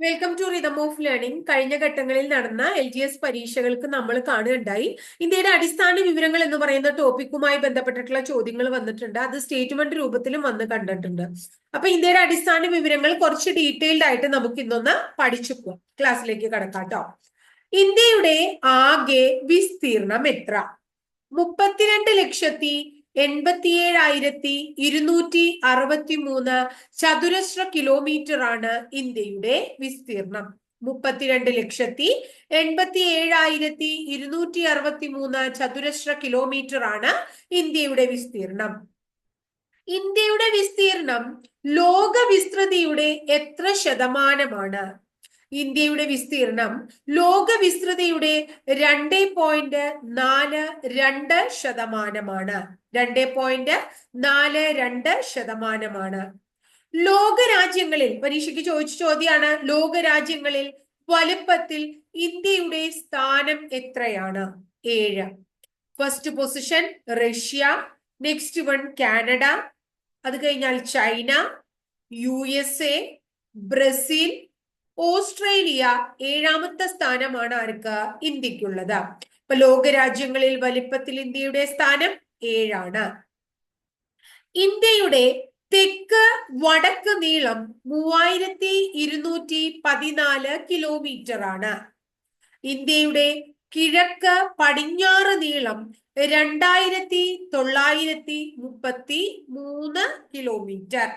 Welcome to rhythm of learning കഴിഞ്ഞ ഘട്ടങ്ങളിൽ നടന്ന എൽ ജി എസ് പരീക്ഷകൾക്ക് നമ്മൾ കാണുകയുണ്ടായി. ഇന്ത്യയുടെ അടിസ്ഥാന വിവരങ്ങൾ എന്ന് പറയുന്ന ടോപ്പിക്കുമായി ബന്ധപ്പെട്ടിട്ടുള്ള ചോദ്യങ്ങൾ വന്നിട്ടുണ്ട്. അത് സ്റ്റേറ്റ്മെന്റ് രൂപത്തിലും വന്ന് കണ്ടിട്ടുണ്ട്. അപ്പൊ ഇന്ത്യയുടെ അടിസ്ഥാന വിവരങ്ങൾ കുറച്ച് ഡീറ്റെയിൽഡ് ആയിട്ട് നമുക്ക് ഇന്നൊന്ന് പഠിച്ചു പോവാം. ക്ലാസ്സിലേക്ക് കടക്കാം കടക്കാട്ടോ ഇന്ത്യയുടെ ആകെ വിസ്തീർണം എത്ര? മുപ്പത്തിരണ്ട് ലക്ഷത്തി എൺപത്തിയേഴായിരത്തി ഇരുന്നൂറ്റി അറുപത്തി മൂന്ന് ചതുരശ്ര കിലോമീറ്റർ ആണ് ഇന്ത്യയുടെ വിസ്തീർണം മുപ്പത്തിരണ്ട് ലക്ഷത്തി എൺപത്തി ഏഴായിരത്തി ഇരുന്നൂറ്റി അറുപത്തി മൂന്ന് ചതുരശ്ര കിലോമീറ്റർ ആണ് ഇന്ത്യയുടെ വിസ്തീർണം ഇന്ത്യയുടെ വിസ്തീർണം ലോക വിസ്തൃതിയുടെ എത്ര ശതമാനമാണ്? ഇന്ത്യയുടെ വിസ്തീർണം ലോക വിസ്തൃതിയുടെ രണ്ട് പോയിന്റ് നാല് രണ്ട് ശതമാനമാണ്. രണ്ട് പോയിന്റ് നാല് രണ്ട് ശതമാനമാണ്. ലോകരാജ്യങ്ങളിൽ പരീക്ഷയ്ക്ക് ചോദിച്ച ചോദ്യമാണ് ലോക രാജ്യങ്ങളിൽ വലുപ്പത്തിൽ ഇന്ത്യയുടെ സ്ഥാനം എത്രയാണ്? ഏഴ്. First position Russia. Next one Canada. അത് കഴിഞ്ഞാൽ China U S A Brazil Australia ഏഴാമത്തെ സ്ഥാനമാണ് ആർക്ക്? ഇന്ത്യക്കുള്ളത് ഇപ്പൊ ലോകരാജ്യങ്ങളിൽ വലിപ്പത്തിൽ ഇന്ത്യയുടെ സ്ഥാനം ഏഴാണ്. ഇന്ത്യയുടെ തെക്ക് വടക്ക് നീളം മൂവായിരത്തി ഇരുന്നൂറ്റി പതിനാല് കിലോമീറ്റർ ആണ്. ഇന്ത്യയുടെ കിഴക്ക് പടിഞ്ഞാറ് നീളം രണ്ടായിരത്തി തൊള്ളായിരത്തി മുപ്പത്തി മൂന്ന് കിലോമീറ്റർ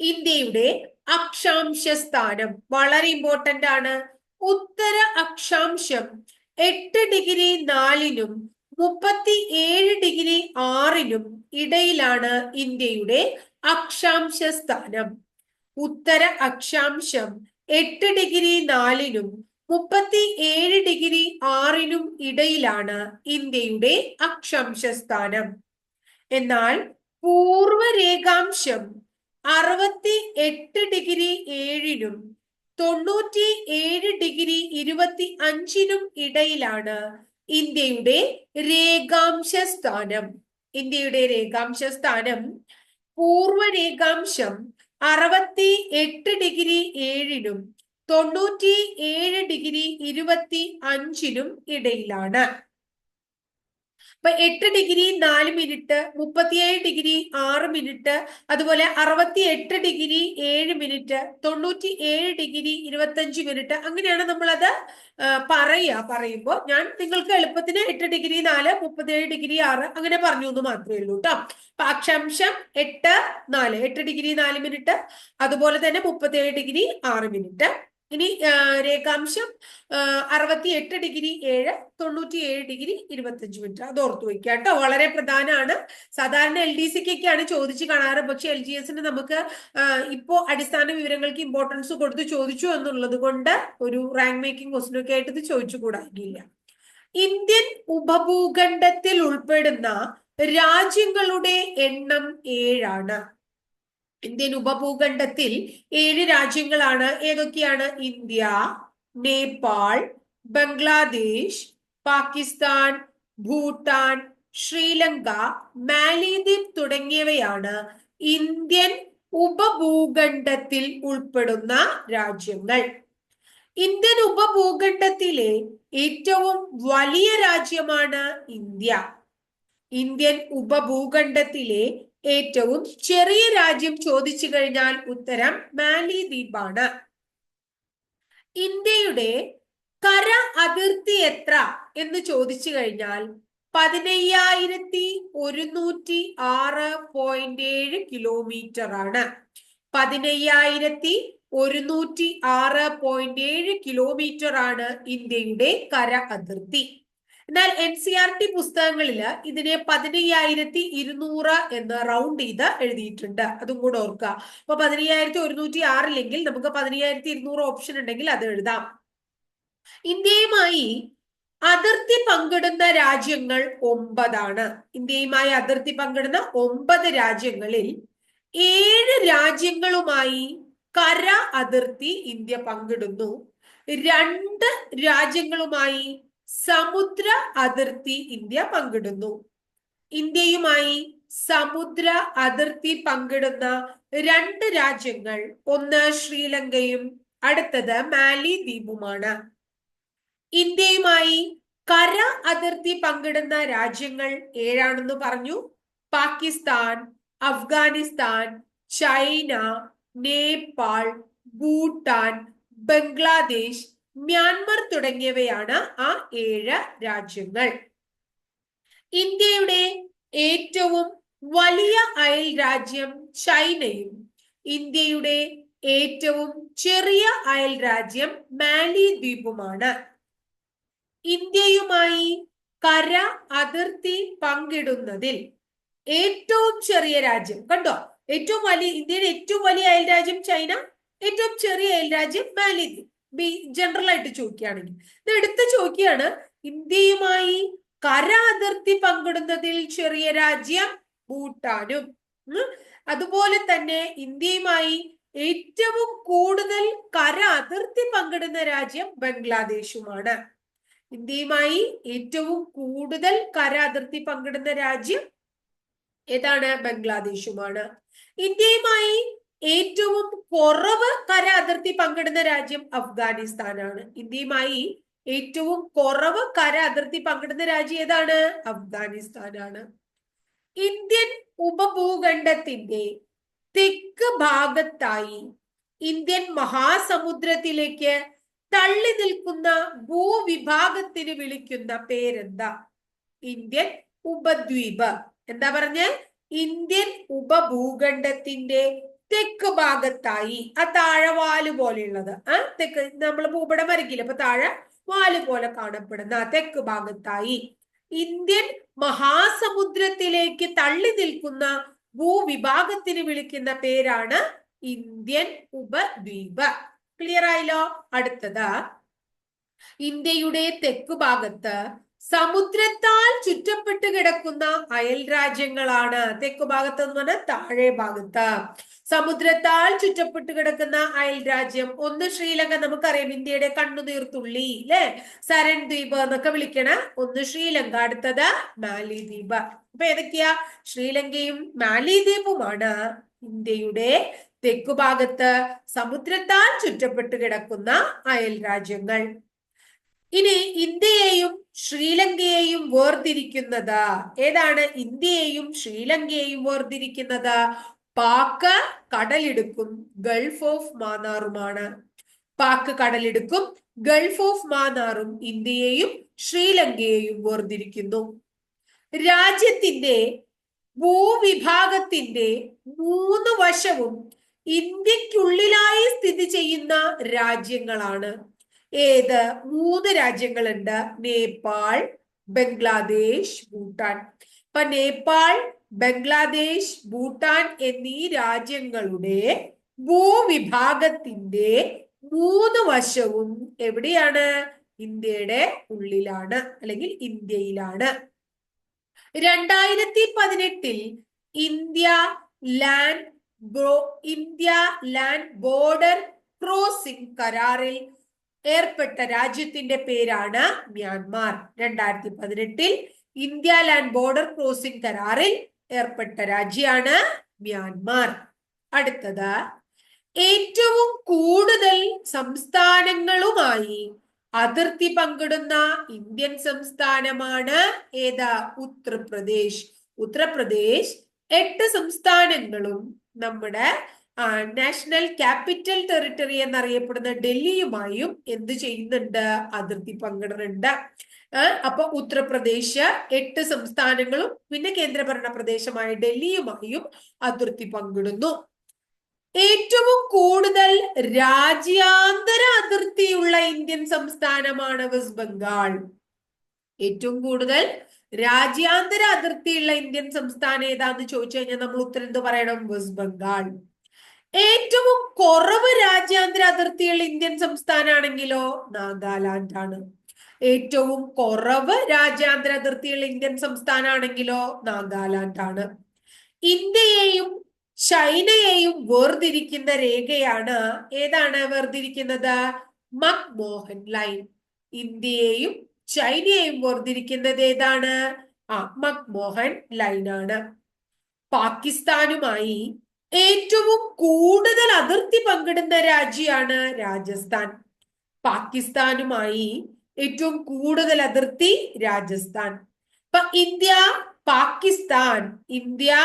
ഇന്ത്യയുടെ അക്ഷാംശ സ്ഥാനം വളരെ ഇമ്പോർട്ടന്റ് ആണ്. ഉത്തര അക്ഷാംശം എട്ട് ഡിഗ്രി നാലിനും മുപ്പത്തി ഏഴ് ഡിഗ്രി ആറിനും ഇടയിലാണ് ഇന്ത്യയുടെ അക്ഷാംശ സ്ഥാനം ഉത്തര അക്ഷാംശം എട്ട് ഡിഗ്രി നാലിനും മുപ്പത്തി ഏഴ് ഡിഗ്രി ആറിനും ഇടയിലാണ് ഇന്ത്യയുടെ അക്ഷാംശ സ്ഥാനം എന്നാൽ പൂർവരേഖാംശം അറുപത്തി എട്ട് ഡിഗ്രി ഏഴിനും തൊണ്ണൂറ്റി ഏഴ് ഡിഗ്രി ഇരുപത്തി അഞ്ചിനും ഇടയിലാണ് ഇന്ത്യയുടെ രേഖാംശ സ്ഥാനം. ഇന്ത്യയുടെ രേഖാംശ സ്ഥാനം പൂർവരേഖാംശം അറുപത്തി എട്ട് ഡിഗ്രി ഏഴിനും തൊണ്ണൂറ്റി ഏഴ് ഡിഗ്രി ഇരുപത്തി അഞ്ചിനും ഇടയിലാണ്. അപ്പൊ എട്ട് ഡിഗ്രി നാല് മിനിറ്റ് മുപ്പത്തിയേഴ് ഡിഗ്രി ആറ് മിനിറ്റ് അതുപോലെ അറുപത്തി എട്ട് ഡിഗ്രി ഏഴ് മിനിറ്റ് തൊണ്ണൂറ്റി ഏഴ് ഡിഗ്രി ഇരുപത്തഞ്ച് മിനിറ്റ് അങ്ങനെയാണ് നമ്മളത് പറയുക. പറയുമ്പോൾ ഞാൻ നിങ്ങൾക്ക് എളുപ്പത്തിന് എട്ട് ഡിഗ്രി നാല് മുപ്പത്തിയേഴ് ഡിഗ്രി ആറ് അങ്ങനെ പറഞ്ഞു എന്ന് മാത്രമേ ഉള്ളൂ കേട്ടോ. അപ്പൊ അക്ഷാംശം എട്ട് നാല് എട്ട് ഡിഗ്രി നാല് മിനിറ്റ് അതുപോലെ തന്നെ മുപ്പത്തിയേഴ് ഡിഗ്രി ആറ് മിനിറ്റ്. ഇനി രേഖാംശം അറുപത്തി എട്ട് ഡിഗ്രി ഏഴ് തൊണ്ണൂറ്റി ഏഴ് ഡിഗ്രി ഇരുപത്തഞ്ച് മിനിറ്റ്. അത് ഓർത്തു വയ്ക്കുക കേട്ടോ. വളരെ പ്രധാനമാണ് സാധാരണ എൽ ഡി സിക്കൊക്കെയാണ് ചോദിച്ചു കാണാറ്. പക്ഷെ എൽ ജി എസിന് നമുക്ക് ഇപ്പോ അടിസ്ഥാന വിവരങ്ങൾക്ക് ഇമ്പോർട്ടൻസ് കൊടുത്ത് ചോദിച്ചു എന്നുള്ളത് കൊണ്ട് ഒരു റാങ്ക് മേക്കിംഗ് ക്വസ്റ്റിനൊക്കെ ആയിട്ട് ഇത് ചോദിച്ചു കൂടാകില്ല ഇന്ത്യൻ ഉപഭൂഖണ്ഡത്തിൽ ഉൾപ്പെടുന്ന രാജ്യങ്ങളുടെ എണ്ണം ഏഴാണ്. ഇന്ത്യൻ ഉപഭൂഖണ്ഡത്തിൽ ഏഴ് രാജ്യങ്ങളാണ്. ഏതൊക്കെയാണ്? ഇന്ത്യ നേപ്പാൾ ബംഗ്ലാദേശ് പാകിസ്ഥാൻ ഭൂട്ടാൻ ശ്രീലങ്ക മാലിദ്വീപ് തുടങ്ങിയവയാണ് ഇന്ത്യൻ ഉപഭൂഖണ്ഡത്തിൽ ഉൾപ്പെടുന്ന രാജ്യങ്ങൾ. ഇന്ത്യൻ ഉപഭൂഖണ്ഡത്തിലെ ഏറ്റവും വലിയ രാജ്യമാണ് ഇന്ത്യ. ഇന്ത്യൻ ഉപഭൂഖണ്ഡത്തിലെ ഏറ്റവും ചെറിയ രാജ്യം ചോദിച്ചു കഴിഞ്ഞാൽ ഉത്തരം മാലിദ്വീപാണ്. ഇന്ത്യയുടെ കര അതിർത്തി എത്ര എന്ന് ചോദിച്ചു കഴിഞ്ഞാൽ പതിനയ്യായിരത്തി ഒരുന്നൂറ്റി ആറ് പോയിന്റ് ഏഴ് കിലോമീറ്റർ ആണ്. പതിനയ്യായിരത്തി ഒരുന്നൂറ്റി ആറ് പോയിന്റ് ഏഴ് കിലോമീറ്റർ ആണ് ഇന്ത്യയുടെ കര അതിർത്തി. എന്നാൽ എൻ സി ആർ ടി പുസ്തകങ്ങളിൽ ഇതിനെ പതിനയ്യായിരത്തി ഇരുന്നൂറ് എന്ന് റൗണ്ട് ചെയ്ത് എഴുതിയിട്ടുണ്ട്. അതും കൂടെ ഓർക്കുക. അപ്പൊ പതിനയ്യായിരത്തി ഒരുന്നൂറ്റി ആറില്ലെങ്കിൽ നമുക്ക് പതിനയ്യായിരത്തി ഇരുന്നൂറ് ഓപ്ഷൻ ഉണ്ടെങ്കിൽ അത് എഴുതാം. ഇന്ത്യയുമായി അതിർത്തി പങ്കിടുന്ന രാജ്യങ്ങൾ ഒമ്പതാണ്. ഇന്ത്യയുമായി അതിർത്തി പങ്കിടുന്ന ഒമ്പത് രാജ്യങ്ങളിൽ ഏഴ് രാജ്യങ്ങളുമായി കര അതിർത്തി ഇന്ത്യ പങ്കിടുന്നു. രണ്ട് രാജ്യങ്ങളുമായി സമുദ്ര അതിർത്തി ഇന്ത്യ പങ്കിടുന്നു. ഇന്ത്യയുമായി സമുദ്ര അതിർത്തി പങ്കിടുന്ന രണ്ട് രാജ്യങ്ങൾ ഒന്ന് ശ്രീലങ്കയും അടുത്തത് മാലി ദ്വീപുമാണ് ഇന്ത്യയുമായി കര അതിർത്തി പങ്കിടുന്ന രാജ്യങ്ങൾ ഏഴാണെന്ന് പറഞ്ഞു? പാകിസ്ഥാൻ അഫ്ഗാനിസ്ഥാൻ ചൈന നേപ്പാൾ ഭൂട്ടാൻ ബംഗ്ലാദേശ് മ്യാൻമർ തുടങ്ങിയവയാണ് ആ ഏഴ് രാജ്യങ്ങൾ. ഇന്ത്യയുടെ ഏറ്റവും വലിയ അയൽ രാജ്യം ചൈനയും ഇന്ത്യയുടെ ഏറ്റവും ചെറിയ അയൽ രാജ്യം മാലി ദ്വീപുമാണ്. ഇന്ത്യയുമായി കര അതിർത്തി പങ്കിടുന്നതിൽ ഏറ്റവും ചെറിയ രാജ്യം കണ്ടോ? ഏറ്റവും വലിയ ഇന്ത്യയുടെ ഏറ്റവും വലിയ അയൽ രാജ്യം ചൈന ഏറ്റവും ചെറിയ അയൽ രാജ്യം മാലിദ്വീപ് ബി ജനറൽ ആയിട്ട് ചോദിക്കുകയാണെങ്കിൽ. ഇത് എടുത്ത് ചോദിക്കുകയാണ് ഇന്ത്യയുമായി കര അതിർത്തി പങ്കിടുന്നതിൽ ചെറിയ രാജ്യം ഭൂട്ടാനും. അതുപോലെ തന്നെ ഇന്ത്യയുമായി ഏറ്റവും കൂടുതൽ കര അതിർത്തി പങ്കിടുന്ന രാജ്യം ബംഗ്ലാദേശുമാണ്. ഇന്ത്യയുമായി ഏറ്റവും കൂടുതൽ കര അതിർത്തി പങ്കിടുന്ന രാജ്യം ഏതാണ്? ബംഗ്ലാദേശുമാണ്. ഇന്ത്യയുമായി ഏറ്റവും കുറവ് കര അതിർത്തി പങ്കിടുന്ന രാജ്യം അഫ്ഗാനിസ്ഥാനാണ്. ഇന്ത്യയുമായി ഏറ്റവും കുറവ് കര അതിർത്തി പങ്കിടുന്ന രാജ്യം ഏതാണ്? അഫ്ഗാനിസ്ഥാനാണ്. ഇന്ത്യൻ ഉപഭൂഖണ്ഡത്തിന്റെ തെക്ക് ഭാഗത്തായി ഇന്ത്യൻ മഹാസമുദ്രത്തിലേക്ക് തള്ളി നിൽക്കുന്ന ഭൂവിഭാഗത്തിന് വിളിക്കുന്ന പേരെന്താ? ഇന്ത്യൻ ഉപദ്വീപ്. എന്താ പറഞ്ഞ? ഇന്ത്യൻ ഉപഭൂഖണ്ഡത്തിന്റെ തെക്ക് ഭാഗത്തായി ആ താഴെ വാൽ പോലെയുള്ളത്. ആ തെക്ക് നമ്മൾ ഭൂപടം വരയ്ക്കില്ല? അപ്പൊ താഴെ വാൽ പോലെ കാണപ്പെടുന്ന ആ തെക്ക് ഭാഗത്തായി ഇന്ത്യൻ മഹാസമുദ്രത്തിലേക്ക് തള്ളി നിൽക്കുന്ന ഭൂവിഭാഗത്തിന് വിളിക്കുന്ന പേരാണ് ഇന്ത്യൻ ഉപദ്വീപ്. ക്ലിയർ ആയില്ലോ? അടുത്തത്. ഇന്ത്യയുടെ തെക്ക് ഭാഗത്ത് സമുദ്രത്താൽ ചുറ്റപ്പെട്ട് കിടക്കുന്ന അയൽ രാജ്യങ്ങളാണ്. തെക്കു ഭാഗത്ത് എന്ന് പറഞ്ഞാൽ താഴെ ഭാഗത്ത്. സമുദ്രത്താൽ ചുറ്റപ്പെട്ട് കിടക്കുന്ന അയൽ രാജ്യം. ഒന്ന് ശ്രീലങ്ക നമുക്കറിയാം. ഇന്ത്യയുടെ കണ്ണുനീർത്തുള്ളി അല്ലെ സരൺ ദ്വീപ് എന്നൊക്കെ വിളിക്കണ ഒന്ന് ശ്രീലങ്ക. അടുത്തത് മാലിദ്വീപ്. അപ്പൊ ഏതൊക്കെയാ? ശ്രീലങ്കയും മാലിദ്വീപുമാണ്. ഇന്ത്യയുടെ തെക്കു ഭാഗത്ത് സമുദ്രത്താൽ ചുറ്റപ്പെട്ട് കിടക്കുന്ന അയൽ രാജ്യങ്ങൾ. ഇനി ഇന്ത്യയെയും ശ്രീലങ്കയെയും വേർതിരിക്കുന്നത്. ഏതാണ്? ഇന്ത്യയെയും ശ്രീലങ്കയെയും വേർതിരിക്കുന്നത്. പാക്ക് കടലിടുക്കും. ഗൾഫ് ഓഫ് മാന്നാറുമാണ്. പാക്ക് കടലിടുക്കും. ഗൾഫ് ഓഫ് മാന്നാറും ഇന്ത്യയെയും ശ്രീലങ്കയെയും വേർതിരിക്കുന്നു. രാജ്യത്തിന്റെ ഭൂവിഭാഗത്തിന്റെ മൂന്ന് വശവും ഇന്ത്യക്കുള്ളിലായി സ്ഥിതി ചെയ്യുന്ന രാജ്യങ്ങളാണ്. ഏത് മൂന്ന് രാജ്യങ്ങളുണ്ട്? നേപ്പാൾ ബംഗ്ലാദേശ് ഭൂട്ടാൻ. ഇപ്പൊ നേപ്പാൾ ബംഗ്ലാദേശ് ഭൂട്ടാൻ എന്നീ രാജ്യങ്ങളുടെ ഭൂവിഭാഗത്തിന്റെ മൂന്ന് വശവും എവിടെയാണ്? ഇന്ത്യയുടെ ഉള്ളിലാണ് അല്ലെങ്കിൽ ഇന്ത്യയിലാണ്. രണ്ടായിരത്തി പതിനെട്ടിൽ India land India land border crossing കരാറിൽ ഏർപ്പെട്ട രാജ്യത്തിന്റെ പേരാണ് മ്യാൻമാർ. രണ്ടായിരത്തി പതിനെട്ടിൽ ഇന്ത്യ ലാൻഡ് ബോർഡർ ക്രോസിംഗ് കരാറിൽ ഏർപ്പെട്ട രാജ്യമാണ് മ്യാൻമാർ. അടുത്തത് ഏറ്റവും കൂടുതൽ സംസ്ഥാനങ്ങളുമായി അതിർത്തി പങ്കിടുന്ന ഇന്ത്യൻ സംസ്ഥാനമാണ് ഏതാ? ഉത്തർപ്രദേശ്. ഉത്തർപ്രദേശ് എട്ട് സംസ്ഥാനങ്ങളും നമ്മുടെ നാഷണൽ ക്യാപിറ്റൽ ടെറിട്ടറി എന്നറിയപ്പെടുന്ന ഡൽഹിയുമായും എന്ത് ചെയ്യുന്നുണ്ട്? അതിർത്തി പങ്കിടുന്നുണ്ട്. അപ്പൊ ഉത്തർപ്രദേശ് എട്ട് സംസ്ഥാനങ്ങളും പിന്നെ കേന്ദ്രഭരണ പ്രദേശമായ ഡൽഹിയുമായും അതിർത്തി പങ്കിടുന്നു. ഏറ്റവും കൂടുതൽ രാജ്യാന്തര അതിർത്തിയുള്ള ഇന്ത്യൻ സംസ്ഥാനമാണ് വെസ്റ്റ് ബംഗാൾ. ഏറ്റവും കൂടുതൽ രാജ്യാന്തര അതിർത്തിയുള്ള ഇന്ത്യൻ സംസ്ഥാനം ഏതാന്ന് ചോദിച്ചു കഴിഞ്ഞാൽ നമ്മൾ ഉത്തരം എന്ത് പറയണം? വെസ്റ്റ് ബംഗാൾ. ഏറ്റവും കുറവ് രാജ്യാന്തര അതിർത്തിയുള്ള ഇന്ത്യൻ സംസ്ഥാനമാണെങ്കിലോ നാഗാലാൻഡ് ആണ് ഏറ്റവും കുറവ് രാജ്യാന്തര അതിർത്തിയുള്ള ഇന്ത്യൻ സംസ്ഥാനമാണെങ്കിലോ നാഗാലാൻഡ് ആണ് ഇന്ത്യയെയും ചൈനയെയും വേർതിരിക്കുന്ന രേഖയാണ് ഏതാണ് വേർതിരിക്കുന്നത്? McMahon line. ഇന്ത്യയെയും ചൈനയെയും വേർതിരിക്കുന്നത് ഏതാണ്? ആ മക്മോഹൻ ലൈൻ ആണ് പാകിസ്ഥാനുമായി ഏറ്റവും കൂടുതൽ അതിർത്തി പങ്കിടുന്ന രാജ്യമാണ് രാജസ്ഥാൻ. പാകിസ്ഥാനുമായി ഏറ്റവും കൂടുതൽ അതിർത്തി രാജസ്ഥാൻ. ഇപ്പൊ ഇന്ത്യ പാകിസ്ഥാൻ. ഇന്ത്യ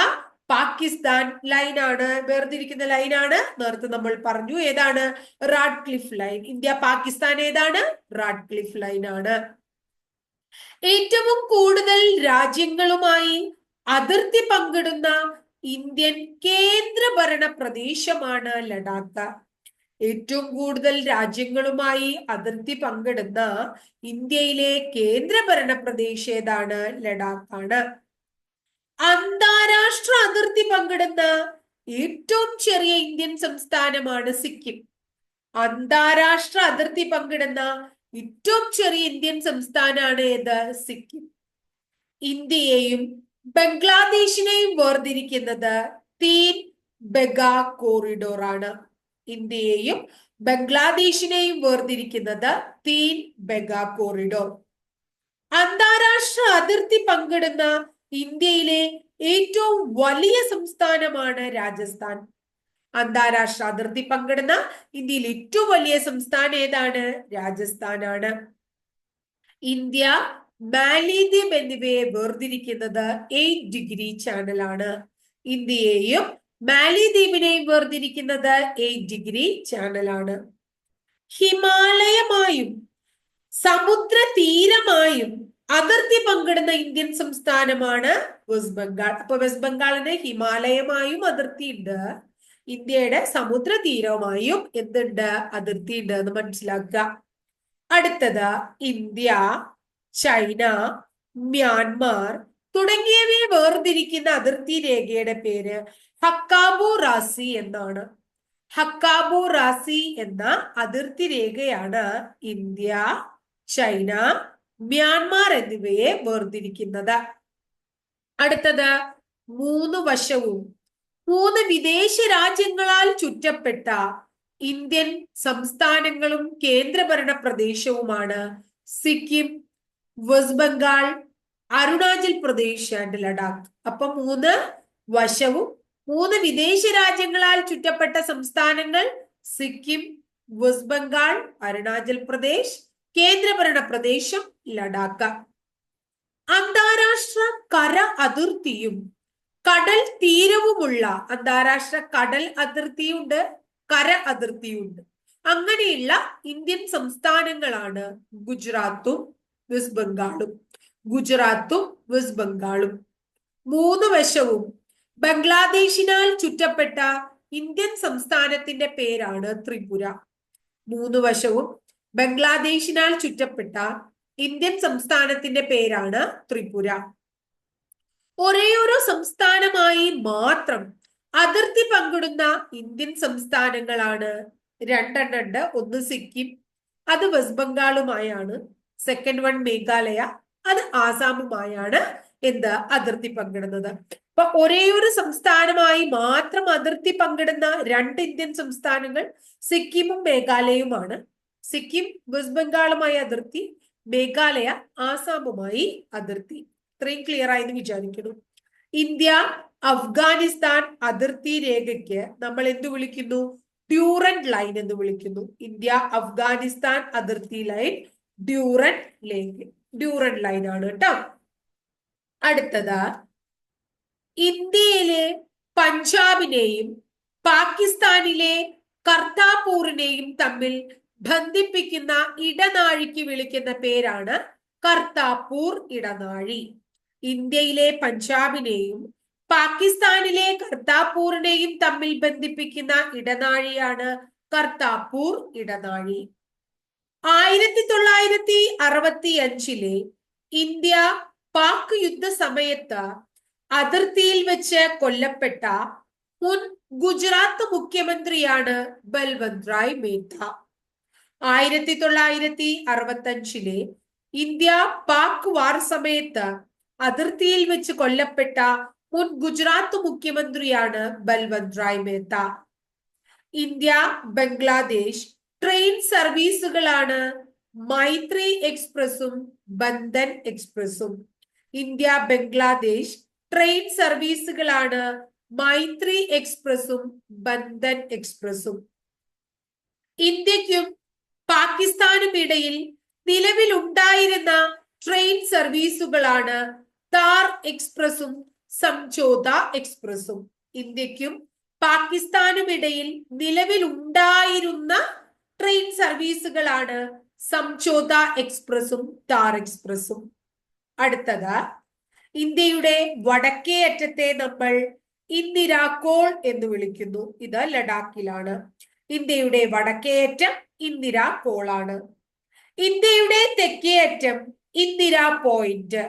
പാകിസ്ഥാൻ ലൈനാണ്. വേർതിരിക്കുന്ന ലൈനാണ്. നേരത്തെ നമ്മൾ പറഞ്ഞു ഏതാണ്? Radcliffe line India Pakistan ഏതാണ്? റാഡ് ക്ലിഫ് ആണ്. ഏറ്റവും കൂടുതൽ രാജ്യങ്ങളുമായി അതിർത്തി പങ്കിടുന്ന ഇന്ത്യൻ കേന്ദ്രഭരണ പ്രദേശമാണ് ലഡാക്ക്. ഏറ്റവും കൂടുതൽ രാജ്യങ്ങളുമായി അതിർത്തി പങ്കിടുന്ന ഇന്ത്യയിലെ കേന്ദ്രഭരണ പ്രദേശം ഏതാണ്? ലഡാക്കാണ്. അന്താരാഷ്ട്ര അതിർത്തി പങ്കിടുന്ന ഏറ്റവും ചെറിയ ഇന്ത്യൻ സംസ്ഥാനമാണ് സിക്കിം. അന്താരാഷ്ട്ര അതിർത്തി പങ്കിടുന്ന ഏറ്റവും ചെറിയ ഇന്ത്യൻ സംസ്ഥാനമാണ് ഏത്? സിക്കിം. ഇന്ത്യയെയും ബംഗ്ലാദേശിനെയും വേർതിരിക്കുന്നത് തീൻ ബെഗ കോറിഡോർ ആണ്. ഇന്ത്യയെയും ബംഗ്ലാദേശിനെയും വേർതിരിക്കുന്നത് തീൻ ബെഗ കോറിഡോർ അന്താരാഷ്ട്ര അതിർത്തി പങ്കിടുന്ന ഇന്ത്യയിലെ ഏറ്റവും വലിയ സംസ്ഥാനമാണ് രാജസ്ഥാൻ. അന്താരാഷ്ട്ര അതിർത്തി പങ്കിടുന്ന ഇന്ത്യയിൽ ഏറ്റവും വലിയ സംസ്ഥാനം ഏതാണ്? രാജസ്ഥാനാണ്. ഇന്ത്യ മാലിദ്വീപ് എന്നിവയെ വേർതിരിക്കുന്നത് എയ്റ്റ് ഡിഗ്രി ചാനലാണ് ഇന്ത്യയെയും മാലിദ്വീപിനെയും വേർതിരിക്കുന്നത് എയ്റ്റ് ഡിഗ്രി ചാനലാണ് ഹിമാലയമായും സമുദ്ര തീരമായും അതിർത്തി പങ്കിടുന്ന ഇന്ത്യൻ സംസ്ഥാനമാണ് വെസ്റ്റ് ബംഗാൾ. അപ്പൊ വെസ്റ്റ് ബംഗാളിന് ഹിമാലയമായും അതിർത്തി ഉണ്ട് ഇന്ത്യയുടെ സമുദ്ര തീരവുമായും എന്തുണ്ട്? അതിർത്തി ഉണ്ട് എന്ന് മനസ്സിലാക്കുക. അടുത്തത് ഇന്ത്യ. ചൈന മ്യാൻമാർ തുടങ്ങിയവയെ വേർതിരിക്കുന്ന അതിർത്തി രേഖയുടെ പേര് ഹക്കാബു റാസി എന്നാണ്. ഹക്കാബു റാസി എന്ന അതിർത്തി രേഖയാണ് ഇന്ത്യ ചൈന മ്യാൻമാർ എന്നിവയെ വേർതിരിക്കുന്നത്. അടുത്തത് മൂന്ന് വശവും. മൂന്ന് വിദേശ രാജ്യങ്ങളാൽ ചുറ്റപ്പെട്ട ഇന്ത്യൻ സംസ്ഥാനങ്ങളും കേന്ദ്രഭരണ പ്രദേശവുമാണ് സിക്കിം വെസ്റ്റ് ബംഗാൾ അരുണാചൽ പ്രദേശ് ആൻഡ് ലഡാക്ക് അപ്പൊ മൂന്ന് വശവും മൂന്ന് വിദേശ രാജ്യങ്ങളാൽ ചുറ്റപ്പെട്ട സംസ്ഥാനങ്ങൾ സിക്കിം വെസ്റ്റ് ബംഗാൾ അരുണാചൽ പ്രദേശ് കേന്ദ്രഭരണ പ്രദേശം ലഡാക്ക് അന്താരാഷ്ട്ര കര അതിർത്തിയും കടൽ തീരവുമുള്ള അന്താരാഷ്ട്ര കടൽ അതിർത്തിയുണ്ട് കര അതിർത്തിയുണ്ട്. അങ്ങനെയുള്ള ഇന്ത്യൻ സംസ്ഥാനങ്ങളാണ് ഗുജറാത്തും വെസ്റ്റ് ബംഗാളും ഗുജറാത്തും വെസ്റ്റ് ബംഗാളും മൂന്ന് വശവും ബംഗ്ലാദേശിനാൽ ചുറ്റപ്പെട്ട ഇന്ത്യൻ സംസ്ഥാനത്തിന്റെ പേരാണ് ത്രിപുര. മൂന്ന് വശവും ബംഗ്ലാദേശിനാൽ ചുറ്റപ്പെട്ട ഇന്ത്യൻ സംസ്ഥാനത്തിന്റെ പേരാണ് ത്രിപുര. ഒരേയൊരു സംസ്ഥാനമായി മാത്രം അതിർത്തി പങ്കിടുന്ന ഇന്ത്യൻ സംസ്ഥാനങ്ങളാണ് രണ്ടെണ്ണുണ്ട് ഒന്ന് സിക്കിം അത് വെസ്റ്റ് ബംഗാളുമായാണ്. സെക്കൻഡ് വൺ മേഘാലയ അത് ആസാമുമായാണ് എന്ത് അതിർത്തി പങ്കിടുന്നത്. അപ്പൊ ഒരേ ഒരു സംസ്ഥാനമായി മാത്രം അതിർത്തി പങ്കിടുന്ന രണ്ട് ഇന്ത്യൻ സംസ്ഥാനങ്ങൾ സിക്കിമും മേഘാലയയുമാണ് സിക്കിം വെസ്റ്റ് ബംഗാളുമായി അതിർത്തി മേഘാലയ ആസാമുമായി അതിർത്തി. ഇത്രയും ക്ലിയർ ആയെന്ന് വിചാരിക്കുന്നു. ഇന്ത്യ അഫ്ഗാനിസ്ഥാൻ അതിർത്തി രേഖയ്ക്ക് നമ്മൾ എന്ത് വിളിക്കുന്നു? ട്യൂറന്റ് ലൈൻ എന്ന് വിളിക്കുന്നു. ഇന്ത്യ അഫ്ഗാനിസ്ഥാൻ അതിർത്തി ലൈൻ ഡ്യൂറന്റ് ലേക്ക് ഡ്യൂറഡ് ലൈൻ ആണ് കേട്ടോ അടുത്തത് ഇന്ത്യയിലെ പഞ്ചാബിനെയും പാകിസ്ഥാനിലെ കർത്താപൂറിനെയും തമ്മിൽ ബന്ധിപ്പിക്കുന്ന ഇടനാഴിക്ക് വിളിക്കുന്ന പേരാണ് കർത്താപൂർ ഇടനാഴി. ഇന്ത്യയിലെ പഞ്ചാബിനെയും പാകിസ്ഥാനിലെ കർത്താപൂറിനെയും തമ്മിൽ ബന്ധിപ്പിക്കുന്ന ഇടനാഴിയാണ് കർത്താപൂർ ഇടനാഴി. ആയിരത്തി തൊള്ളായിരത്തി അറുപത്തി അഞ്ചിലെ ഇന്ത്യ പാക് യുദ്ധ സമയത്ത് അതിർത്തിയിൽ വെച്ച് കൊല്ലപ്പെട്ട മുൻ ഗുജറാത്ത് മുഖ്യമന്ത്രിയാണ് ബൽവന്ത് റായ് മേത്ത. ആയിരത്തി തൊള്ളായിരത്തി അറുപത്തി അഞ്ചിലെ ഇന്ത്യ പാക് വാർ സമയത്ത് അതിർത്തിയിൽ വെച്ച് കൊല്ലപ്പെട്ട മുൻ ഗുജറാത്ത് മുഖ്യമന്ത്രിയാണ് ബൽവന്ത് റായ് മേത്ത. ഇന്ത്യ ബംഗ്ലാദേശ് ട്രെയിൻ സർവീസുകളാണ് മൈത്രി എക്സ്പ്രസും ബന്ധൻ എക്സ്പ്രസും ഇന്ത്യ ബംഗ്ലാദേശ് ട്രെയിൻ സർവീസുകളാണ് മൈത്രി എക്സ്പ്രസും ബന്ധൻ എക്സ്പ്രസും ഇന്ത്യക്കും പാകിസ്ഥാനും ഇടയിൽ നിലവിലുണ്ടായിരുന്ന ട്രെയിൻ സർവീസുകളാണ് താർ എക്സ്പ്രസും സംജോത എക്സ്പ്രസും ഇന്ത്യക്കും പാകിസ്ഥാനും ഇടയിൽ നിലവിലുണ്ടായിരുന്ന ട്രെയിൻ സർവീസുകളാണ് സംചോദ എക്സ്പ്രസും താർ എക്സ്പ്രസും അടുത്തത് ഇന്ത്യയുടെ വടക്കേ അറ്റത്തെ നമ്മൾ ഇന്ദിരാകോൾ എന്ന് വിളിക്കുന്നു. ഇത് ലഡാക്കിലാണ്. ഇന്ത്യയുടെ വടക്കേ അറ്റം ഇന്ദിരാ കോളാണ്. ഇന്ത്യയുടെ തെക്കേ അറ്റം ഇന്ദിരാ പോയിന്റ്.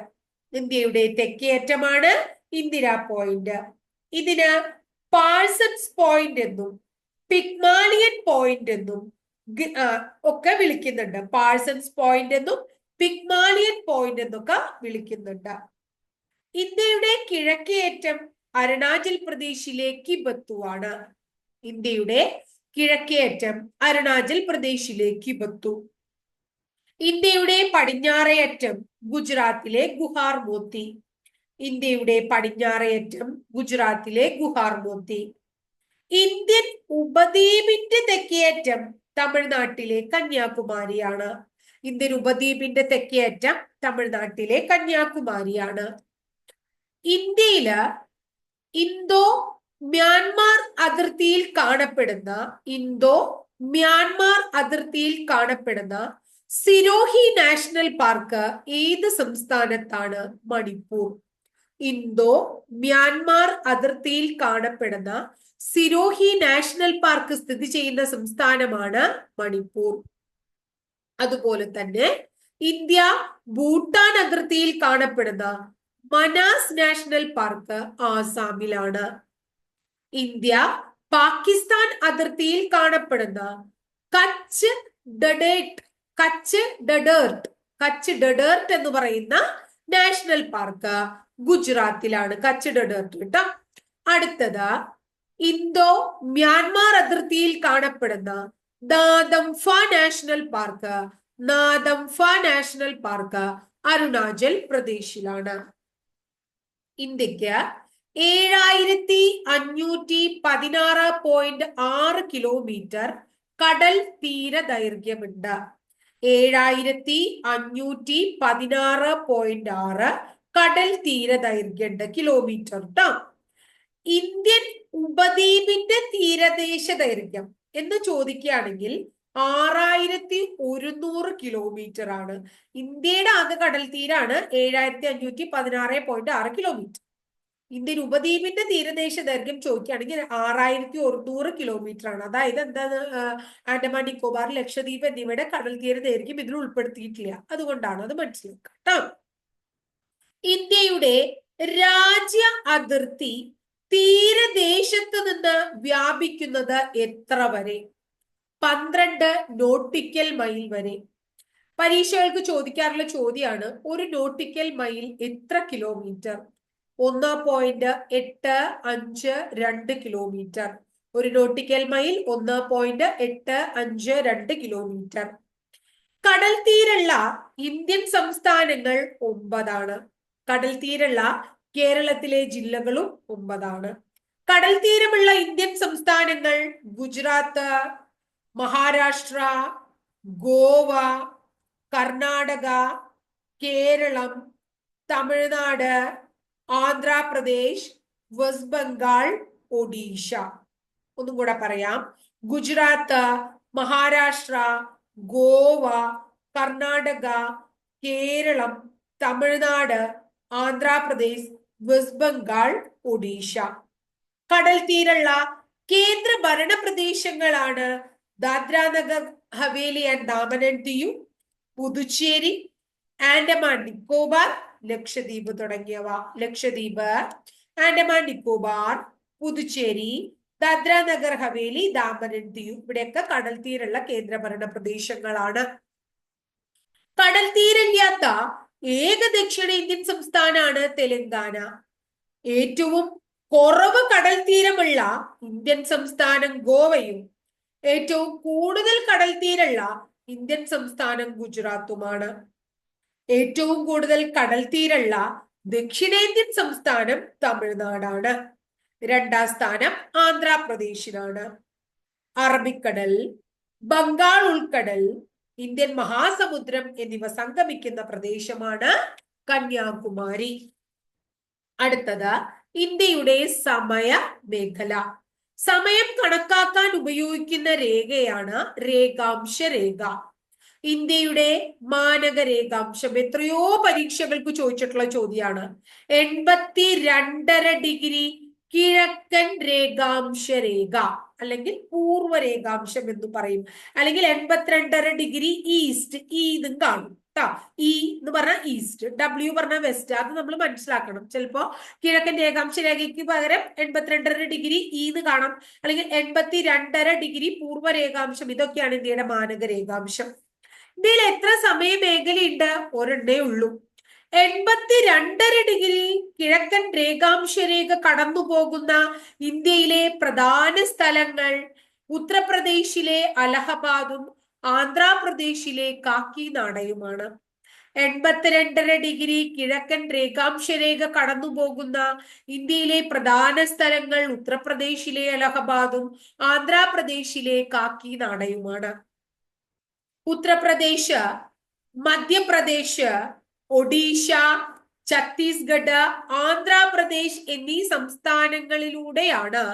ഇന്ത്യയുടെ തെക്കേ അറ്റമാണ് ഇന്ദിരാ പോയിന്റ്. ഇതിന് പാഴ്സൺസ് പോയിന്റ് എന്നും പിഗ്മാലിയൻ പോയിന്റ് എന്നും ഒക്കെ വിളിക്കുന്നുണ്ട്. പാഴ്സൺസ് പോയിന്റ് എന്നും പിഗ്മാലിയൻ പോയിന്റ് എന്നൊക്കെ വിളിക്കുന്നുണ്ട്. ഇന്ത്യയുടെ കിഴക്കേറ്റം അരുണാചൽ പ്രദേശിലെ കിബത്തുവാണ് ഇന്ത്യയുടെ കിഴക്കേറ്റം അരുണാചൽ പ്രദേശിലെ കിബത്തു ഇന്ത്യയുടെ പടിഞ്ഞാറേയറ്റം ഗുജറാത്തിലെ ഗുഹാർ മോത്തി. ഇന്ത്യയുടെ പടിഞ്ഞാറേയറ്റം ഗുജറാത്തിലെ ഗുഹാർ മോത്തി. ഇന്ത്യൻ ഉപദ്വീപിന്റെ തെക്കേയറ്റം തമിഴ്നാട്ടിലെ കന്യാകുമാരിയാണ്. ഇന്ത്യൻ ഉപദ്വീപിന്റെ തെക്കേയറ്റം തമിഴ്നാട്ടിലെ കന്യാകുമാരിയാണ്. ഇന്ത്യയിൽ ഇന്തോ മ്യാൻമാർ അതിർത്തിയിൽ കാണപ്പെടുന്ന ഇന്തോ മ്യാൻമാർ അതിർത്തിയിൽ കാണപ്പെടുന്ന സിരോഹി നാഷണൽ പാർക്ക് ഏത് സംസ്ഥാനത്താണ്? മണിപ്പൂർ. ഇന്തോ മ്യാൻമാർ അതിർത്തിയിൽ കാണപ്പെടുന്ന സിരോഹി നാഷണൽ പാർക്ക് സ്ഥിതി ചെയ്യുന്ന സംസ്ഥാനമാണ് മണിപ്പൂർ. അതുപോലെ തന്നെ ഇന്ത്യ ഭൂട്ടാൻ അതിർത്തിയിൽ കാണപ്പെടുന്ന മനാസ് നാഷണൽ പാർക്ക് ആസാമിലാണ്. ഇന്ത്യ പാകിസ്ഥാൻ അതിർത്തിയിൽ കാണപ്പെടുന്ന കച്ച് ഡഡേട്ട് കച്ച് ഡഡേർട്ട് കച്ച് ഡഡേർട്ട് എന്ന് പറയുന്ന നാഷണൽ പാർക്ക് ഗുജറാത്തിലാണ്. കച്ച് ഡഡേർട്ട് കേട്ടോ. അടുത്തത് ഇന്തോ മ്യാൻമാർ അതിർത്തിയിൽ കാണപ്പെടുന്ന നാദം ഫ നാഷണൽ പാർക്ക്. നാദം ഫ നാഷണൽ പാർക്ക് അരുണാചൽ പ്രദേശിലാണ്. ഇന്ത്യയ്ക്ക് ഏഴായിരത്തി അഞ്ഞൂറ്റി പതിനാറ് പോയിന്റ് ആറ് കിലോമീറ്റർ കടൽ തീര ദൈർഘ്യമുണ്ട് ഏഴായിരത്തി അഞ്ഞൂറ്റി പതിനാറ് പോയിന്റ് ആറ് കടൽ തീര ദൈർഘ്യമുണ്ട് കിലോമീറ്റർ ട്ടോ ഇന്ത്യൻ ഉപദ്വീപിന്റെ തീരദേശ ദൈർഘ്യം എന്ന് ചോദിക്കുകയാണെങ്കിൽ ആറായിരത്തി ഒരുന്നൂറ് കിലോമീറ്റർ ആണ്. ഇന്ത്യയുടെ ആകെ കടൽ തീരാണ് ഏഴായിരത്തി അഞ്ഞൂറ്റി പതിനാറ് പോയിന്റ് ആറ് കിലോമീറ്റർ ഇന്ത്യൻ ഉപദ്വീപിന്റെ തീരദേശ ദൈർഘ്യം ചോദിക്കുകയാണെങ്കിൽ ആറായിരത്തി ഒരുന്നൂറ് കിലോമീറ്റർ ആണ്. അതായത് എന്താണ്? ആൻഡമാൻ നിക്കോബാർ ലക്ഷദ്വീപ് എന്നിവയുടെ കടൽ തീര ദൈർഘ്യം ഇതിൽ ഉൾപ്പെടുത്തിയിട്ടില്ല. അതുകൊണ്ടാണ് അത് മനസ്സിലാക്കുക ഇന്ത്യയുടെ രാജ്യ അതിർത്തി തീരദേശത്ത് നിന്ന് വ്യാപിക്കുന്നത് എത്ര വരെ? പന്ത്രണ്ട് നോട്ടിക്കൽ മൈൽ വരെ. പരീക്ഷകൾക്ക് ചോദിക്കാറുള്ള ചോദ്യമാണ് ഒരു നോട്ടിക്കൽ മൈൽ എത്ര കിലോമീറ്റർ ഒന്ന് പോയിന്റ് എട്ട് അഞ്ച് രണ്ട് കിലോമീറ്റർ ഒരു നോട്ടിക്കൽ മൈൽ ഒന്ന് പോയിന്റ് എട്ട് അഞ്ച് രണ്ട് കിലോമീറ്റർ കടൽ തീരുള്ള ഇന്ത്യൻ സംസ്ഥാനങ്ങൾ ഒമ്പതാണ്. കടൽ തീരുള്ള കേരളത്തിലെ ജില്ലകളും ഒമ്പതാണ്. കടൽ തീരമുള്ള ഇന്ത്യൻ സംസ്ഥാനങ്ങൾ ഗുജറാത്ത് മഹാരാഷ്ട്ര ഗോവ കർണാടക കേരളം തമിഴ്നാട് ആന്ധ്രാപ്രദേശ് വെസ്റ്റ് ബംഗാൾ ഒഡീഷ. ഒന്നും കൂടെ പറയാം. ഗുജറാത്ത് മഹാരാഷ്ട്ര ഗോവ കർണാടക കേരളം തമിഴ്നാട് ആന്ധ്രാപ്രദേശ് വെസ്റ്റ് ബംഗാൾ ഒഡീഷ കടൽ തീരുള്ള കേന്ദ്ര ഭരണ പ്രദേശങ്ങളാണ് ദാദ്രാനഗർ ഹവേലി ആൻഡ് ദാമൻ ആൻഡ് ദിയു പുതുച്ചേരി ആൻഡമാൻ നിക്കോബാർ ലക്ഷദ്വീപ് തുടങ്ങിയവ. ലക്ഷദ്വീപ് ആൻഡമാൻ നിക്കോബാർ പുതുച്ചേരി ദാദ്രാനഗർ ഹവേലി ദാമൻ ആൻഡ് ദിയു ഇവിടെയൊക്കെ കടൽ തീരുള്ള കേന്ദ്രഭരണ പ്രദേശങ്ങളാണ്. കടൽ തീരില്ലാത്ത ഏക ദക്ഷിണേന്ത്യൻ സംസ്ഥാനമാണ് തെലങ്കാന. ഏറ്റവും കുറവ് കടൽ തീരമുള്ള ഇന്ത്യൻ സംസ്ഥാനം ഗോവയും ഏറ്റവും കൂടുതൽ കടൽ തീരമുള്ള ഇന്ത്യൻ സംസ്ഥാനം ഗുജറാത്തുമാണ്. ഏറ്റവും കൂടുതൽ കടൽ തീരമുള്ള ദക്ഷിണേന്ത്യൻ സംസ്ഥാനം തമിഴ്നാടാണ്. രണ്ടാം സ്ഥാനം ആന്ധ്രാപ്രദേശിനാണ്. അറബിക്കടൽ ബംഗാൾ ഉൾക്കടൽ ഇന്ത്യൻ മഹാസമുദ്രം എന്നിവ സംഗമിക്കുന്ന പ്രദേശമാണ് കന്യാകുമാരി. അടുത്തത് ഇന്ത്യയുടെ സമയ മേഖല. സമയം കണക്കാക്കാൻ ഉപയോഗിക്കുന്ന രേഖയാണ് രേഖാംശ രേഖ ഇന്ത്യയുടെ മാനക രേഖാംശം. എത്രയോ പരീക്ഷകൾക്ക് ചോദിച്ചിട്ടുള്ള ചോദ്യമാണ്. എൺപത്തി രണ്ടര ഡിഗ്രി കിഴക്കൻ രേഖാംശ രേഖ അല്ലെങ്കിൽ പൂർവ രേഖാംശം എന്ന് പറയും. അല്ലെങ്കിൽ എൺപത്തിരണ്ടര ഡിഗ്രി ഈസ്റ്റ് ഈ ഇതും കാണും കേട്ടോ ഇ എന്ന് ഈസ്റ്റ്. ഡബ്ല്യു പറഞ്ഞ വെസ്റ്റ്. അത് നമ്മൾ മനസ്സിലാക്കണം. ചിലപ്പോ കിഴക്കൻ രേഖാംശ രേഖയ്ക്ക് പകരം എൺപത്തിരണ്ടര ഡിഗ്രി ഈന്ന് കാണാം. അല്ലെങ്കിൽ എൺപത്തി രണ്ടര ഡിഗ്രി പൂർവ രേഖാംശം. ഇതൊക്കെയാണ് ഇന്ത്യയുടെ മാനക രേഖാംശം. ഇന്ത്യയിൽ എത്ര സമയ മേഖലയുണ്ട്? ഒരെണ്ണേ ഉള്ളൂ. എൺപത്തി രണ്ടര ഡിഗ്രി കിഴക്കൻ രേഖാംശ രേഖ കടന്നു പോകുന്ന ഇന്ത്യയിലെ പ്രധാന സ്ഥലങ്ങൾ ഉത്തർപ്രദേശിലെ അലഹബാദും ആന്ധ്രാപ്രദേശിലെ കാക്കിനാടയുമാണ് എൺപത്തിരണ്ടര ഡിഗ്രി കിഴക്കൻ രേഖാംശ രേഖ കടന്നു പോകുന്ന ഇന്ത്യയിലെ പ്രധാന സ്ഥലങ്ങൾ ഉത്തർപ്രദേശിലെ അലഹബാദും ആന്ധ്രാപ്രദേശിലെ കാക്കിനാടയുമാണ് ഉത്തർപ്രദേശ് മധ്യപ്രദേശ് ഒഡീഷ ഛത്തീസ്ഗഡ് ആന്ധ്രാപ്രദേശ് എന്നീ സംസ്ഥാനങ്ങളിലൂടെയാണ്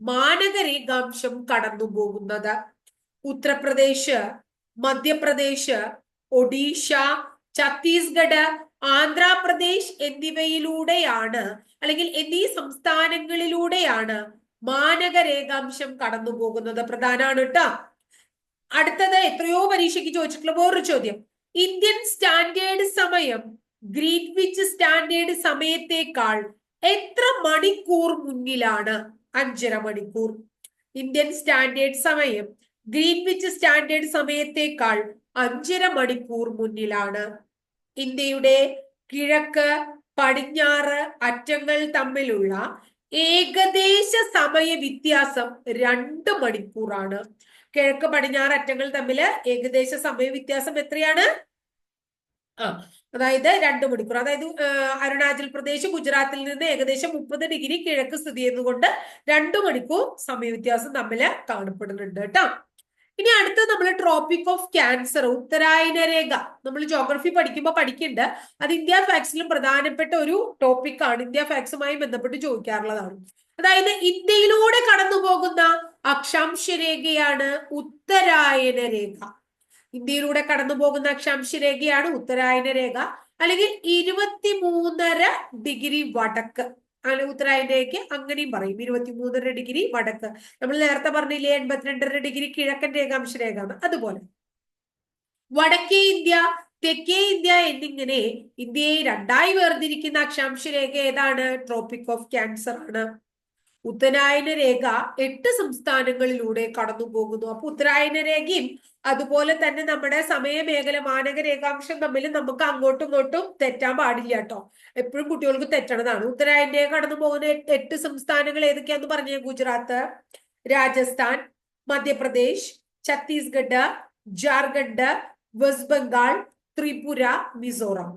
മാനകരേഖാംശം കടന്നു പോകുന്നത്. ഉത്തർപ്രദേശ് മധ്യപ്രദേശ് ഒഡീഷ ഛത്തീസ്ഗഡ് ആന്ധ്രാപ്രദേശ് എന്നിവയിലൂടെയാണ് അല്ലെങ്കിൽ എന്നീ സംസ്ഥാനങ്ങളിലൂടെയാണ് മാനകരേഖാംശം കടന്നു പോകുന്നത്. പ്രധാനമാണ് കേട്ടോ അടുത്തത് എത്രയോ പരീക്ഷയ്ക്ക് ചോദിച്ചിട്ടുള്ള വേറൊരു ചോദ്യം. ഇന്ത്യൻ സ്റ്റാൻഡേർഡ് സമയം ഗ്രീൻവിച്ച് സ്റ്റാൻഡേർഡ് സമയത്തേക്കാൾ എത്ര മണിക്കൂർ മുന്നിലാണ്? അഞ്ചര മണിക്കൂർ. ഇന്ത്യൻ സ്റ്റാൻഡേർഡ് സമയം ഗ്രീൻവിച്ച് സ്റ്റാൻഡേർഡ് സമയത്തേക്കാൾ അഞ്ചര മണിക്കൂർ മുന്നിലാണ്. ഇന്ത്യയുടെ കിഴക്ക് പടിഞ്ഞാറ് അറ്റങ്ങൾ തമ്മിലുള്ള ഏകദേശ സമയ വ്യത്യാസം രണ്ട് മണിക്കൂറാണ്. കിഴക്ക് പടിഞ്ഞാറ് അറ്റങ്ങൾ തമ്മിൽ ഏകദേശ സമയ വ്യത്യാസം എത്രയാണ്? അതായത് രണ്ട് മണിക്കൂർ. അതായത് അരുണാചൽ പ്രദേശ് ഗുജറാത്തിൽ നിന്ന് ഏകദേശം മുപ്പത് ഡിഗ്രി കിഴക്ക് സ്ഥിതി ചെയ്യുന്നതുകൊണ്ട് രണ്ടു മണിക്കൂർ സമയ വ്യത്യാസം തമ്മിൽ കാണപ്പെടുന്നുണ്ട് കേട്ടോ. ഇനി അടുത്ത നമ്മൾ ട്രോപ്പിക് ഓഫ് ക്യാൻസർ ഉത്തരായന രേഖ. നമ്മൾ ജോഗ്രഫി പഠിക്കുമ്പോൾ പഠിക്കുന്നുണ്ട് അത് ഇന്ത്യ ഫാക്സിലും പ്രധാനപ്പെട്ട ഒരു ടോപ്പിക് ആണ്. ഇന്ത്യ ഫാക്സുമായി ബന്ധപ്പെട്ട് ചോദിക്കാറുള്ളതാണ്. അതായത് ഇന്ത്യയിലൂടെ കടന്നു പോകുന്ന അക്ഷാംശ രേഖയാണ് ഉത്തരായന രേഖ ഇന്ത്യയിലൂടെ കടന്നു പോകുന്ന അക്ഷാംശ രേഖയാണ് ഉത്തരായന രേഖ അല്ലെങ്കിൽ ഇരുപത്തി മൂന്നര ഡിഗ്രി വടക്ക്. അങ്ങനെ രേഖ അങ്ങനെയും പറയും. ഇരുപത്തി മൂന്നര ഡിഗ്രി വടക്ക്. നമ്മൾ നേരത്തെ പറഞ്ഞില്ലേ എൺപത്തിരണ്ടര ഡിഗ്രി കിഴക്കൻ രേഖാംശ രേഖ അതുപോലെ വടക്കേ ഇന്ത്യ തെക്കേ ഇന്ത്യ എന്നിങ്ങനെ ഇന്ത്യയെ രണ്ടായി വേർതിരിക്കുന്ന അക്ഷാംശ രേഖ ഏതാണ്? ട്രോപ്പിക് ഓഫ് ക്യാൻസർ ആണ്. ഉത്തരായന രേഖ എട്ട് സംസ്ഥാനങ്ങളിലൂടെ കടന്നു പോകുന്നു അപ്പൊ ഉത്തരായന രേഖയും അതുപോലെ തന്നെ നമ്മുടെ സമയമേഖല മാനക രേഖാംശം തമ്മിൽ നമുക്ക് അങ്ങോട്ടും ഇങ്ങോട്ടും തെറ്റാൻ പാടില്ല കേട്ടോ എപ്പോഴും കുട്ടികൾക്ക് തെറ്റണതാണ്. ഉത്തരായന രേഖ കടന്നു പോകുന്ന എട്ട് സംസ്ഥാനങ്ങൾ ഏതൊക്കെയാന്ന് പറഞ്ഞ ഗുജറാത്ത് രാജസ്ഥാൻ മധ്യപ്രദേശ് ഛത്തീസ്ഗഡ് ജാർഖണ്ഡ് വെസ്റ്റ് ബംഗാൾ ത്രിപുര മിസോറാം.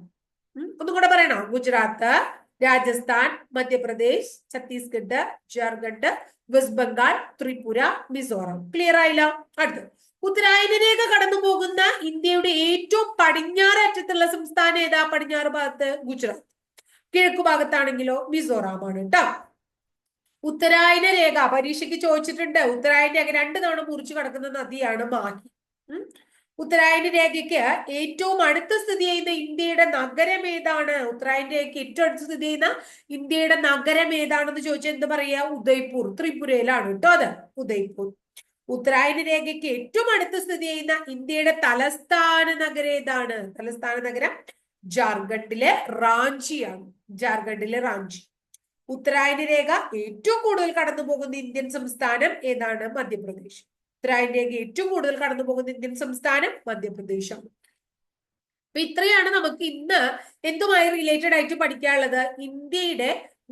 ഒന്നും കൂടെ പറയണോ? ഗുജറാത്ത് രാജസ്ഥാൻ മധ്യപ്രദേശ് ഛത്തീസ്ഗഡ് ജാർഖണ്ഡ് വെസ്റ്റ് ബംഗാൾ ത്രിപുര മിസോറാം. ക്ലിയർ ആയില്ല? അടുത്ത് ഉത്തരായന രേഖ കടന്നു പോകുന്ന ഇന്ത്യയുടെ ഏറ്റവും പടിഞ്ഞാറ് അറ്റത്തുള്ള സംസ്ഥാനം ഏതാ? പടിഞ്ഞാറ് ഭാഗത്ത് ഗുജറാത്ത്. കിഴക്കു ഭാഗത്താണെങ്കിലോ മിസോറാം ആണ് കേട്ടോ ഉത്തരായന രേഖ പരീക്ഷയ്ക്ക് ചോദിച്ചിട്ടുണ്ട്. ഉത്തരായന രണ്ടു തവണ മുറിച്ചു കടക്കുന്ന നദിയാണ് മാഹി. ഉത്തരായന രേഖയ്ക്ക് ഏറ്റവും അടുത്ത് സ്ഥിതി ചെയ്യുന്ന ഇന്ത്യയുടെ നഗരം ഏതാണ്? ഉത്തരായണ രേഖയ്ക്ക് ഏറ്റവും അടുത്ത് സ്ഥിതി ചെയ്യുന്ന ഇന്ത്യയുടെ നഗരം ഏതാണെന്ന് ചോദിച്ചാൽ എന്താ പറയുക? ഉദയ്പൂർ ത്രിപുരയിലാണ് കേട്ടോ അത്. ഉദയ്പൂർ. ഉത്തരായണ രേഖയ്ക്ക് ഏറ്റവും അടുത്ത് സ്ഥിതി ചെയ്യുന്ന ഇന്ത്യയുടെ തലസ്ഥാന നഗരം ഏതാണ്? തലസ്ഥാന നഗരം ജാർഖണ്ഡിലെ റാഞ്ചിയാണ്. ജാർഖണ്ഡിലെ റാഞ്ചി. ഉത്തരായണ രേഖ ഏറ്റവും കൂടുതൽ കടന്നു പോകുന്ന ഇന്ത്യൻ സംസ്ഥാനം ഏതാണ്? മധ്യപ്രദേശ്. രേഖ ഏറ്റവും കൂടുതൽ കടന്നു പോകുന്ന ഇന്ത്യൻ സംസ്ഥാനം മധ്യപ്രദേശാണ് അപ്പൊ ഇത്രയാണ് നമുക്ക് ഇന്ന് എന്തുമായി റിലേറ്റഡ് ആയിട്ട് പഠിക്കാനുള്ളത്? ഇന്ത്യയുടെ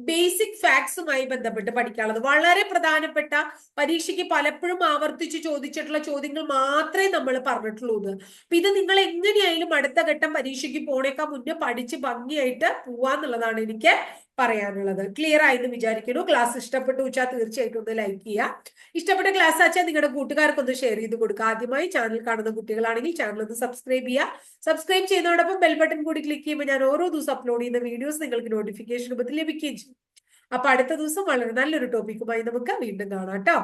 ബേസിക് ഫാക്ട്സുമായി ബന്ധപ്പെട്ട് പഠിക്കാനുള്ളത്. വളരെ പ്രധാനപ്പെട്ട പരീക്ഷയ്ക്ക് പലപ്പോഴും ആവർത്തിച്ച് ചോദിച്ചിട്ടുള്ള ചോദ്യങ്ങൾ മാത്രമേ നമ്മൾ പറഞ്ഞിട്ടുള്ളൂ അപ്പൊ ഇത് നിങ്ങൾ എങ്ങനെയായാലും അടുത്ത ഘട്ടം പരീക്ഷയ്ക്ക് പോണേക്കാൾ മുന്നേ പഠിച്ച് ഭംഗിയായിട്ട് പോവാന്നുള്ളതാണ് എനിക്ക് പറയാനുള്ളത്. ക്ലിയർ ആയെന്ന് വിചാരിക്കുന്നു. ക്ലാസ് ഇഷ്ടപ്പെട്ടു വെച്ചാൽ തീർച്ചയായിട്ടും ഒന്ന് ലൈക്ക് ചെയ്യുക ഇഷ്ടപ്പെട്ട ക്ലാസ് ആച്ചാൽ നിങ്ങളുടെ കൂട്ടുകാർക്കൊന്ന് ഷെയർ ചെയ്ത് കൊടുക്കുക. ആദ്യമായി ചാനൽ കാണുന്ന കുട്ടികളാണെങ്കിൽ ചാനൽ ഒന്ന് സബ്സ്ക്രൈബ് ചെയ്യുക. സബ്സ്ക്രൈബ് ചെയ്യുന്നതോടൊപ്പം ബെൽ ബട്ടൺ കൂടി ക്ലിക്ക് ചെയ്യുമ്പോൾ ഞാൻ ഓരോ ദിവസം അപ്ലോഡ് ചെയ്യുന്ന വീഡിയോസ് നിങ്ങൾക്ക് നോട്ടിഫിക്കേഷൻ രൂപത്തിൽ ലഭിക്കുകയും ചെയ്യും. അപ്പൊ അടുത്ത ദിവസം വളരെ നല്ലൊരു ടോപ്പിക്കുമായി നമുക്ക് വീണ്ടും കാണാം കേട്ടോ.